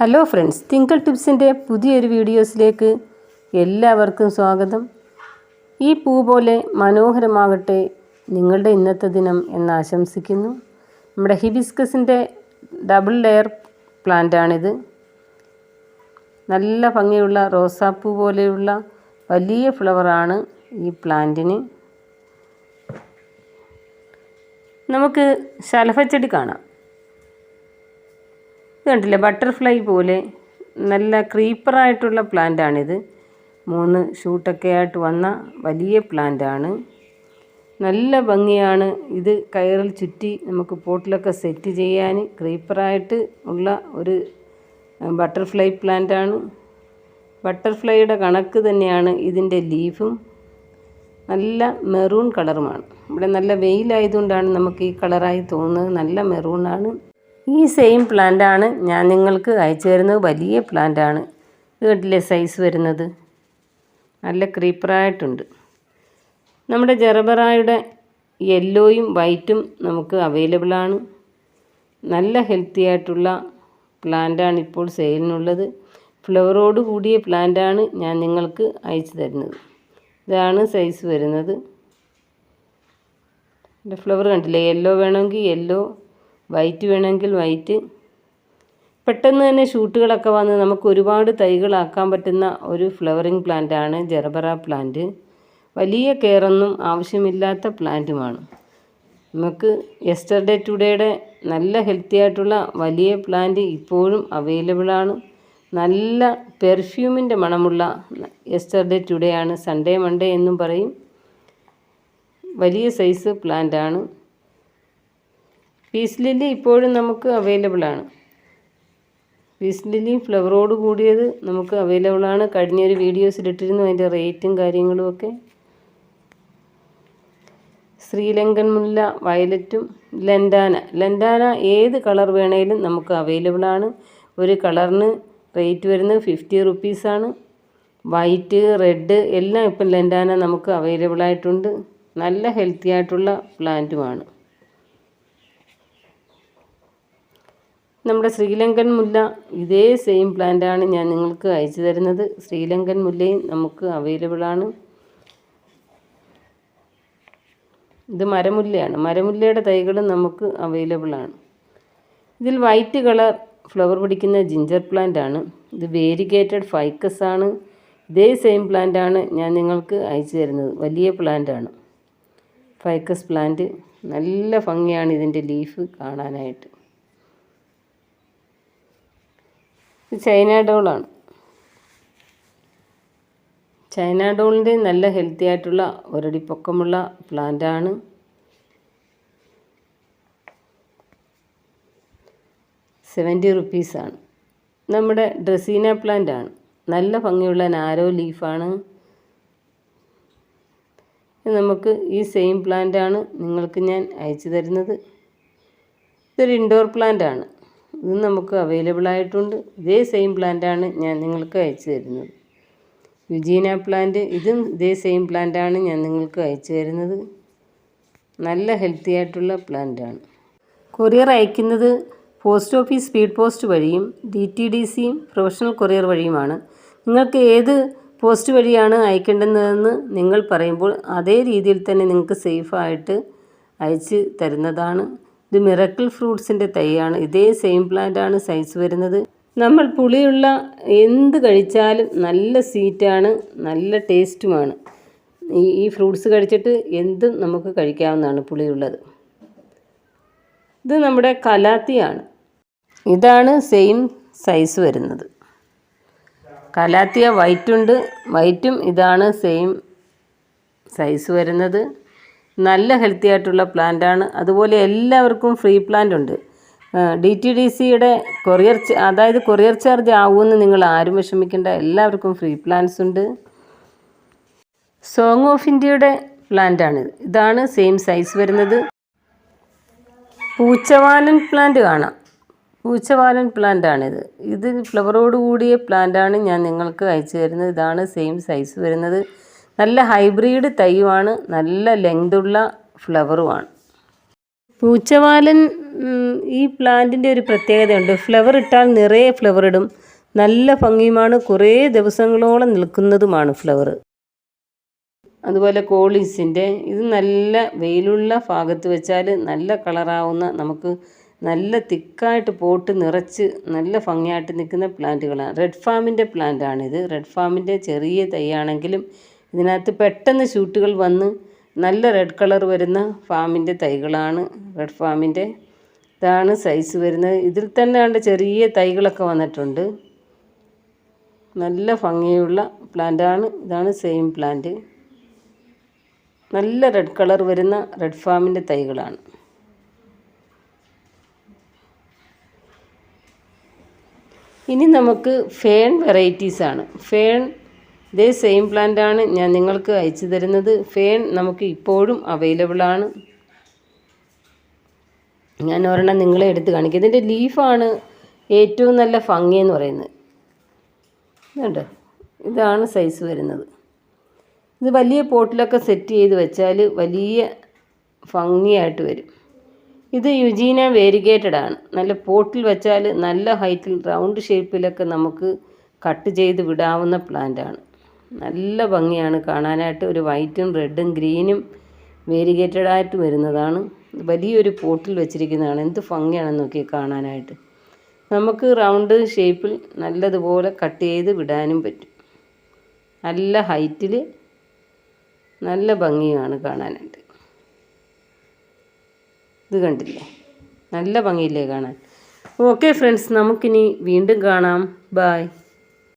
Hello friends തിങ്കൾ ടിപ്സിന്റെ പുതിയൊരു വീഡിയോസിലേക്ക് എല്ലാവർക്കും സ്വാഗതം. ഈ പൂ പോലെ മനോഹരമാകട്ടെ നിങ്ങളുടെ ഇന്നത്തെ ദിനം എന്ന് ആശംസിക്കുന്നു. നമ്മുടെ ഹിബിസ്കസിന്റെ ഡബിൾ ലെയർ പ്ലാന്റാണിത് നല്ല ഭംഗിയുള്ള റോസാപ്പൂ പോലെയുള്ള വലിയ ഫ്ലവറാണ് ഈ പ്ലാന്റിന് നമുക്ക് ശലഭച്ചെടി കാണാം. കണ്ടില്ലേ? ബട്ടർഫ്ലൈ പോലെ നല്ല ക്രീപ്പറായിട്ടുള്ള പ്ലാന്റാണിത്. മൂന്ന് ഷൂട്ടൊക്കെ ആയിട്ട് വന്ന വലിയ പ്ലാന്റാണ്. നല്ല ഭംഗിയാണ്. ഇത് കയറിൽ ചുറ്റി നമുക്ക് പോട്ടിലൊക്കെ സെറ്റ് ചെയ്യാൻ ക്രീപ്പറായിട്ട് ഉള്ള ഒരു ബട്ടർഫ്ലൈ പ്ലാന്റാണ്. ബട്ടർഫ്ലൈയുടെ കണക്ക് തന്നെയാണ് ഇതിന്റെ ലീഫും. നല്ല മെറൂൺ കളറുമാണ്. ഇവിടെ നല്ല വെയിലായതുകൊണ്ടാണ് നമുക്ക് ഈ കളറായി തോന്നുന്നത്. നല്ല മെറൂണാണ്. ഈ സെയിം പ്ലാന്റാണ് ഞാൻ നിങ്ങൾക്ക് അയച്ചു തരുന്നത്. വലിയ പ്ലാന്റാണ് കണ്ടില്ലേ സൈസ് വരുന്നത്. നല്ല ക്രീപ്പറായിട്ടുണ്ട് നമ്മുടെ ജെറബറായുടെ യെല്ലോയും വൈറ്റും നമുക്ക് അവൈലബിളാണ് നല്ല ഹെൽത്തി ആയിട്ടുള്ള പ്ലാന്റാണ് ഇപ്പോൾ സെയിലിനുള്ളത് ഫ്ലവറോട് കൂടിയ പ്ലാന്റാണ് ഞാൻ നിങ്ങൾക്ക് അയച്ചു തരുന്നത്. ഇതാണ് സൈസ് വരുന്നത്. ഫ്ലവർ കണ്ടില്ലേ? യെല്ലോ വേണമെങ്കിൽ യെല്ലോ വൈറ്റ് വേണമെങ്കിൽ വൈറ്റ്. പെട്ടെന്ന് തന്നെ ഷൂട്ടുകളൊക്കെ വന്ന് നമുക്ക് ഒരുപാട് തൈകളാക്കാൻ പറ്റുന്ന ഒരു ഫ്ലവറിങ് പ്ലാന്റാണ് ജെറബറ പ്ലാന്റ്. വലിയ കെയറൊന്നും ആവശ്യമില്ലാത്ത പ്ലാന്റുമാണ്. നമുക്ക് യെസ്റ്റർഡേ ടുഡേയുടെ നല്ല ഹെൽത്തി ആയിട്ടുള്ള വലിയ പ്ലാന്റ് ഇപ്പോഴും അവൈലബിളാണ് നല്ല പെർഫ്യൂമിന്റെ മണമുള്ള യെസ്റ്റർഡേ ടുഡേ ആണ് സൺഡേ മൺഡേ എന്നും പറയും. വലിയ സൈസ് പ്ലാന്റ് ആണ് പീസ് ലില്ലി ഇപ്പോഴും നമുക്ക് അവൈലബിൾ ആണ്. പീസ് ലില്ലി ഫ്ലവറോട് കൂടിയത് നമുക്ക് അവൈലബിൾ ആണ്. കഴിഞ്ഞൊരു വീഡിയോസിലിട്ടിരുന്നു അതിന്റെ റേറ്റും കാര്യങ്ങളും ഒക്കെ. ശ്രീലങ്കൻ മുല്ല വയലറ്റും ലൻഡാന. ലൻഡാന ഏത് കളർ വേണേലും നമുക്ക് അവൈലബിൾ ആണ്. ഒരു കളറിന് റേറ്റ് വരുന്നത് ഫിഫ്റ്റി റുപ്പീസാണ് വൈറ്റ് റെഡ് എല്ലാം ഇപ്പം ലെൻഡാന നമുക്ക് അവൈലബിൾ ആയിട്ടുണ്ട്. നല്ല ഹെൽത്തി ആയിട്ടുള്ള പ്ലാന്റുമാണ് നമ്മുടെ ശ്രീലങ്കൻ മുല്ല ഇതേ സെയിം പ്ലാന്റാണ് ഞാൻ നിങ്ങൾക്ക് അയച്ചു തരുന്നത്. ശ്രീലങ്കൻ മുല്ലയും നമുക്ക് അവൈലബിൾ ആണ്. ഇത് മരമുല്ലയാണ്. മരമുല്ലയുടെ തൈകളും നമുക്ക് അവൈലബിൾ ആണ്. ഇതിൽ വൈറ്റ് കളർ ഫ്ലവർ പിടിക്കുന്ന ജിഞ്ചർ പ്ലാന്റ് ആണ്. ഇത് വേരിഗേറ്റഡ് ഫൈക്കസ് ആണ്. ഇതേ സെയിം പ്ലാന്റ് ആണ് ഞാൻ നിങ്ങൾക്ക് അയച്ചു തരുന്നത്. വലിയ പ്ലാന്റ് ആണ്. ഫൈക്കസ് പ്ലാന്റ് നല്ല ഭംഗിയാണ് ഇതിന്റെ ലീഫ് കാണാനായിട്ട്. ഇത് ചൈന ഡോളാണ് ചൈന ഡോളിന്റെ നല്ല ഹെൽത്തി ആയിട്ടുള്ള ഒരടി പൊക്കമുള്ള പ്ലാന്റാണ് സെവന്റി റുപ്പീസാണ് നമ്മുടെ ഡ്രസീന പ്ലാന്റ് ആണ്. നല്ല ഭംഗിയുള്ള നാരോ ലീഫാണ് നമുക്ക് ഈ സെയിം പ്ലാന്റ് ആണ് നിങ്ങൾക്ക് ഞാൻ അയച്ചു തരുന്നത്. ഇതൊരു ഇൻഡോർ പ്ലാന്റ് ആണ്. ഇത് നമുക്ക് അവൈലബിൾ ആയിട്ടുണ്ട്. ഇതേ സെയിം പ്ലാന്റാണ് ഞാൻ നിങ്ങൾക്ക് അയച്ചു തരുന്നത്. യുജീന പ്ലാന്റ് ഇതും ഇതേ സെയിം പ്ലാന്റാണ് ഞാൻ നിങ്ങൾക്ക് അയച്ചു തരുന്നത്. നല്ല ഹെൽത്തി ആയിട്ടുള്ള പ്ലാന്റാണ് കൊറിയർ അയക്കുന്നത് പോസ്റ്റ് ഓഫീസ് സ്പീഡ് പോസ്റ്റ് വഴിയും ഡി ടി ഡി സിയും പ്രൊഫഷണൽ കൊറിയർ വഴിയുമാണ്. നിങ്ങൾക്ക് ഏത് പോസ്റ്റ് വഴിയാണ് അയക്കേണ്ടതെന്ന് നിങ്ങൾ പറയുമ്പോൾ അതേ രീതിയിൽ തന്നെ നിങ്ങൾക്ക് സേഫായിട്ട് അയച്ച് തരുന്നതാണ്. ഇത് മിറക്കിൾ ഫ്രൂട്ട്സിന്റെ തൈയാണ്. ഇതേ സെയിം പ്ലാന്റ് ആണ് സൈസ് വരുന്നത്. നമ്മൾ പുളിയുള്ള എന്ത് കഴിച്ചാലും നല്ല സ്വീറ്റാണ് നല്ല ടേസ്റ്റുമാണ് ഈ ഈ ഫ്രൂട്ട്സ് കഴിച്ചിട്ട് എന്തും നമുക്ക് കഴിക്കാവുന്നതാണ് പുളിയുള്ളത്. ഇത് നമ്മുടെ കലാത്തിയാണ്. ഇതാണ് സെയിം സൈസ് വരുന്നത്. കലാത്തിയ വൈറ്റുണ്ട്. വൈറ്റും ഇതാണ് സെയിം സൈസ് വരുന്നത്. നല്ല ഹെൽത്തി ആയിട്ടുള്ള പ്ലാന്റാണ് അതുപോലെ എല്ലാവർക്കും ഫ്രീ പ്ലാന്റ് ഉണ്ട്. ഡി ടി ഡി സിയുടെ കൊറിയർ അതായത് കൊറിയർ ചാർജ് ആവുമെന്ന് നിങ്ങൾ ആരും വിഷമിക്കേണ്ട. എല്ലാവർക്കും ഫ്രീ പ്ലാന്റ്സ് ഉണ്ട്. സോങ് ഓഫ് ഇന്ത്യയുടെ പ്ലാന്റാണ് ഇതാണ് സെയിം സൈസ് വരുന്നത്. പൂച്ചവാലൻ പ്ലാന്റ് കാണാം. പൂച്ചവാലൻ പ്ലാന്റാണിത് ഇത് ഫ്ലവറോട് കൂടിയ പ്ലാന്റാണ് ഞാൻ നിങ്ങൾക്ക് അയച്ചു തരുന്നത്. ഇതാണ് സെയിം സൈസ് വരുന്നത്. നല്ല ഹൈബ്രിഡ് തൈയുമാണ് നല്ല ലെങ്തുള്ള ഫ്ലവറുമാണ് പൂച്ചവാലൻ ഈ പ്ലാന്റിന്റെ ഒരു പ്രത്യേകതയുണ്ട്. ഫ്ലവർ ഇട്ടാൽ നിറയെ ഫ്ലവർ ഇടും. നല്ല ഭംഗിയുമാണ്. കുറേ ദിവസങ്ങളോളം നിൽക്കുന്നതുമാണ് ഫ്ലവർ അതുപോലെ കോളീസിന്റെ ഇത് നല്ല വെയിലുള്ള ഭാഗത്ത് വെച്ചാൽ നല്ല കളറാവുന്ന നമുക്ക് നല്ല തിക്കായിട്ട് പോട്ട് നിറച്ച് നല്ല ഭംഗിയായിട്ട് നിൽക്കുന്ന പ്ലാന്റുകളാണ് റെഡ് ഫാമിന്റെ പ്ലാന്റാണിത് റെഡ് ഫാമിന്റെ ചെറിയ തൈയാണെങ്കിലും ഇതിനകത്ത് പെട്ടെന്ന് ഷൂട്ടുകൾ വന്ന് നല്ല റെഡ് കളർ വരുന്ന ഫാമിന്റെ തൈകളാണ്. റെഡ് ഫാമിന്റെ ഇതാണ് സൈസ് വരുന്നത്. ഇതിൽ തന്നെ കണ്ട് ചെറിയ തൈകളൊക്കെ വന്നിട്ടുണ്ട്. നല്ല ഭംഗിയുള്ള പ്ലാന്റാണ് ഇതാണ് സെയിം പ്ലാന്റ് നല്ല റെഡ് കളർ വരുന്ന റെഡ് ഫാമിന്റെ തൈകളാണ്. ഇനി നമുക്ക് ഫേൺ വെറൈറ്റീസാണ് ഫേൺ ഇതേ സെയിം പ്ലാന്റാണ് ഞാൻ നിങ്ങൾക്ക് അയച്ചു തരുന്നത്. ഫേൺ നമുക്ക് ഇപ്പോഴും അവൈലബിൾ ആണ്. ഞാൻ ഒരെണ്ണം നിങ്ങളെ എടുത്ത് കാണിക്കും. ഇതിന്റെ ലീഫാണ് ഏറ്റവും നല്ല ഭംഗി എന്ന് പറയുന്നത്. ഇതുണ്ട് ഇതാണ് സൈസ് വരുന്നത്. ഇത് വലിയ പോട്ടിലൊക്കെ സെറ്റ് ചെയ്ത് വെച്ചാൽ വലിയ ഭംഗിയായിട്ട് വരും. ഇത് യുജീന വേരിഗേറ്റഡ് ആണ്. നല്ല പോട്ടിൽ വെച്ചാൽ നല്ല ഹൈറ്റിൽ റൗണ്ട് ഷേപ്പിലൊക്കെ നമുക്ക് കട്ട് ചെയ്ത് വിടാവുന്ന പ്ലാന്റ് ആണ്. നല്ല ഭംഗിയാണ്. കാണാനായിട്ട് ഒരു വൈറ്റും റെഡും ഗ്രീനും വേരിഗേറ്റഡ് ആയിട്ട് വരുന്നതാണ്. വലിയൊരു പോട്ടിൽ വെച്ചിരിക്കുന്നതാണ്. എന്ത് ഭംഗിയാണെന്ന് നോക്കി കാണാനായിട്ട്. നമുക്ക് റൗണ്ട് ഷേപ്പിൽ നല്ലതുപോലെ കട്ട് ചെയ്ത് വിടാനും പറ്റും. നല്ല ഹൈറ്റിൽ നല്ല ഭംഗിയാണ് കാണാനായിട്ട്. ഇത് കണ്ടില്ലേ? നല്ല ഭംഗിയില്ലേ കാണാൻ. ഓക്കെ ഫ്രണ്ട്സ് നമുക്കിനി വീണ്ടും കാണാം. ബായ്